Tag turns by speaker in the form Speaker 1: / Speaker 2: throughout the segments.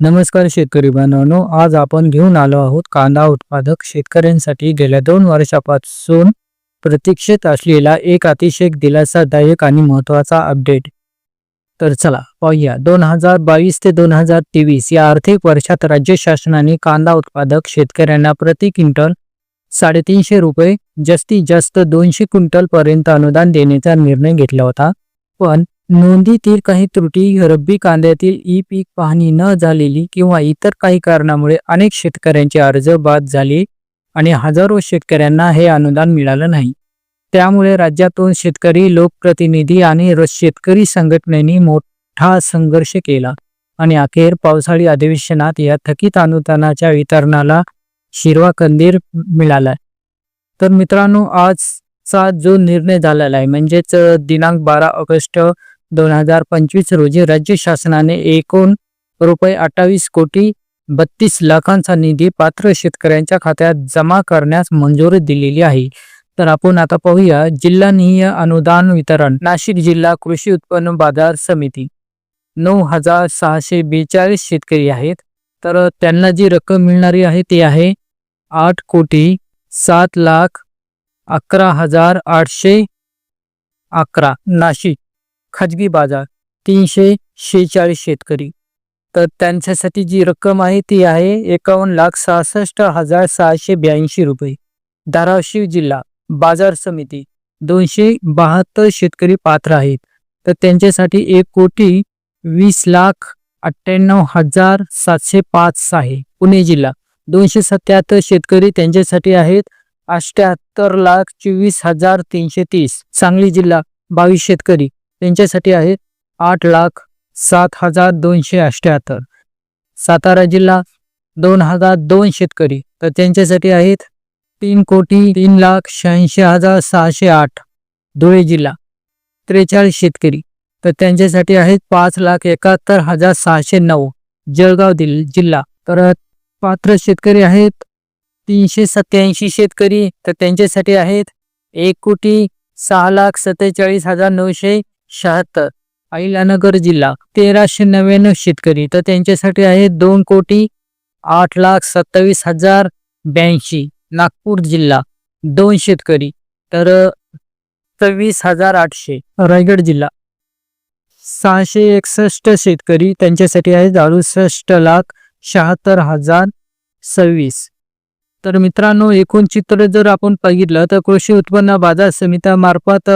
Speaker 1: नमस्कार शेतकरी बांधवांनो आज आपण घेऊन आलो आहोत कांदा उत्पादक शेतकऱ्यांसाठी गेल्या दोन वर्षापासून प्रतीक्षेत असलेला एक अतिशय दिलासादायक आणि महत्त्वाचा अपडेट तर चला पाहूया. दोन हजार बावीस ते दोन हजार तेवीस या आर्थिक वर्षात राज्य शासनाने कांदा उत्पादक शेतकऱ्यांना प्रति क्विंटल साडेतीनशे रुपये जास्तीत जास्त दोनशे क्विंटल पर्यंत अनुदान देण्याचा निर्णय घेतला होता. पण नोंदीतील काही त्रुटी रब्बी कांद्यातील ई पीक पाहणी न झालेली किंवा इतर काही कारणामुळे अनेक शेतकऱ्यांचे अर्ज बाद झाले आणि हजारो शेतकऱ्यांना हे अनुदान मिळालं नाही. त्यामुळे राज्यातून शेतकरी लोकप्रतिनिधी आणि र- शेतकरी संघटनेनी मोठा संघर्ष केला आणि अखेर पावसाळी अधिवेशनात या थकीत अनुदानाच्या वितरणाला शिरवा कंदीर मिळाला. तर मित्रांनो आजचा जो निर्णय झालेला आहे म्हणजेच दिनांक बारा ऑगस्ट दोन हजार पंचवीस रोजी राज्य शासनाने एकूण रुपये अठ्ठावीस कोटी बत्तीस लाखांचा निधी पात्र शेतकऱ्यांच्या खात्यात जमा करण्यास मंजुरी दिलेली आहे. तर आपण आता पाहूया जिल्हानिहाय अनुदान वितरण नाशिक जिल्हा कृषी उत्पन्न बाजार समिती. नऊ हजार सहाशे बेचाळीस शेतकरी आहेत. तर त्यांना जी रक्कम मिळणारी आहे ती आहे आठ कोटी सात लाख अकरा हजार आठशे अकरा. नाशिक खाजगी बाजार तीनशे शेहेचाळीस शेतकरी. तर त्यांच्यासाठी जी रक्कम आहे ती आहे एकावन्न लाख सहासष्ट हजार सहाशे ब्याऐंशी रुपये. धाराशिव जिल्हा बाजार समिती दोनशे बहात्तर शेतकरी पात्र आहेत. तर त्यांच्यासाठी एक कोटी वीस लाख अठ्ठ्याण्णव हजार सातशे पाच आहे. पुणे जिल्हा दोनशे सत्याहत्तर शेतकरी त्यांच्यासाठी आहेत. अष्ट्याहत्तर लाख चोवीस हजार तीनशे तीस. सांगली जिल्हा बावीस शेतकरी. त्यांच्यासाठी आहेत आठ लाख सात हजार दोनशे अष्ट्याहत्तर सातारा जिल्हा दोन हजार दोन शेतकरी. तर त्यांच्यासाठी आहेत तीन कोटी तीन लाख शहाऐंशी हजार सहाशे आठ. धुळे जिल्हा त्रेचाळीस शेतकरी. तर त्यांच्यासाठी आहेत पाच लाख एकाहत्तर हजार सहाशे नऊ. जळगाव दिल जिल्हा. तर पात्र शेतकरी आहेत तीनशे सत्याऐंशी शेतकरी. तर त्यांच्यासाठी आहेत एक कोटी सहा लाख सत्तेचाळीस हजार नऊशे शहात्तर. अहिल्यानगर जिल्हा तेराशे नव्याण्णव शेतकरी. तर त्यांच्यासाठी आहे दोन कोटी आठ लाख सत्तावीस हजार ब्याऐंशी. नागपूर जिल्हा दोन शेतकरी. तर सव्वीस हजार आठशे. रायगड जिल्हा सहाशे एकसष्ट शेतकरी. त्यांच्यासाठी आहे अडुसष्ट लाख शहात्तर हजार सव्वीस. तर मित्रांनो एकूण चित्र जर आपण बघितलं तर कृषी उत्पन्न बाजार समित्यामार्फत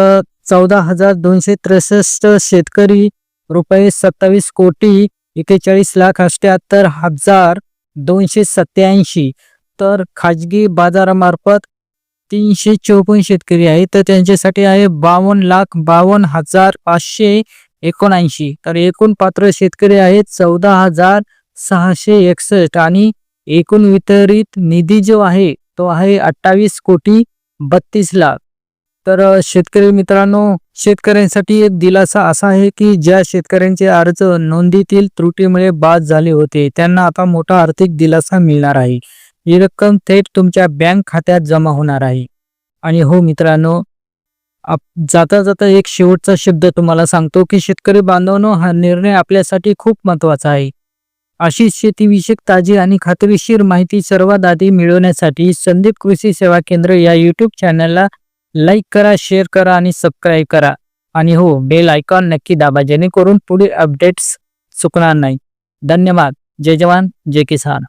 Speaker 1: चौदा हजार दोनशे त्रेसष्ट शेतकरी रुपये सत्तावीस कोटी एकेचाळीस लाख अष्ट्याहत्तर हजार दोनशे सत्याऐंशी तर खाजगी बाजारामार्फत तीनशे चौपन्न शेतकरी आहे तर त्यांच्यासाठी आहे बावन्न लाख बावन्न हजार पाचशे एकोणऐंशी. तर एकूण पात्र शेतकरी आहेत चौदा हजार सहाशे एकसष्ट. आणि एकूण वितरित निधी जो आहे तो आहे अठ्ठावीस कोटी बत्तीस लाख. तर शेतकरी मित्रांनो शेतकऱ्यांसाठी एक दिलासा असा आहे की ज्या शेतकऱ्यांचे अर्ज नोंदीतील त्रुटीमुळे बाद झाले होते त्यांना आता मोठा आर्थिक दिलासा मिळणार आहे. ही रक्कम थेट तुमच्या बँक खात्यात जमा होणार आहे. आणि हो मित्रांनो आप- जाता जाता एक शेवटचा शब्द तुम्हाला सांगतो की शेतकरी बांधवांनो हा निर्णय आपल्यासाठी खूप महत्त्वाचा आहे. अशी शेतीविषयक ताजी आणि खात्रीशीर माहिती सर्वात आधी मिळवण्यासाठी संदीप कृषी सेवा केंद्र या यूट्यूब चॅनलला लाईक करा शेअर करा आणि सबस्क्राईब करा. आणि हो बेल आयकॉन नक्की दाबा जेणेकरून पुढील अपडेट्स चुकणार नाही. धन्यवाद. जय जवान जय किसान.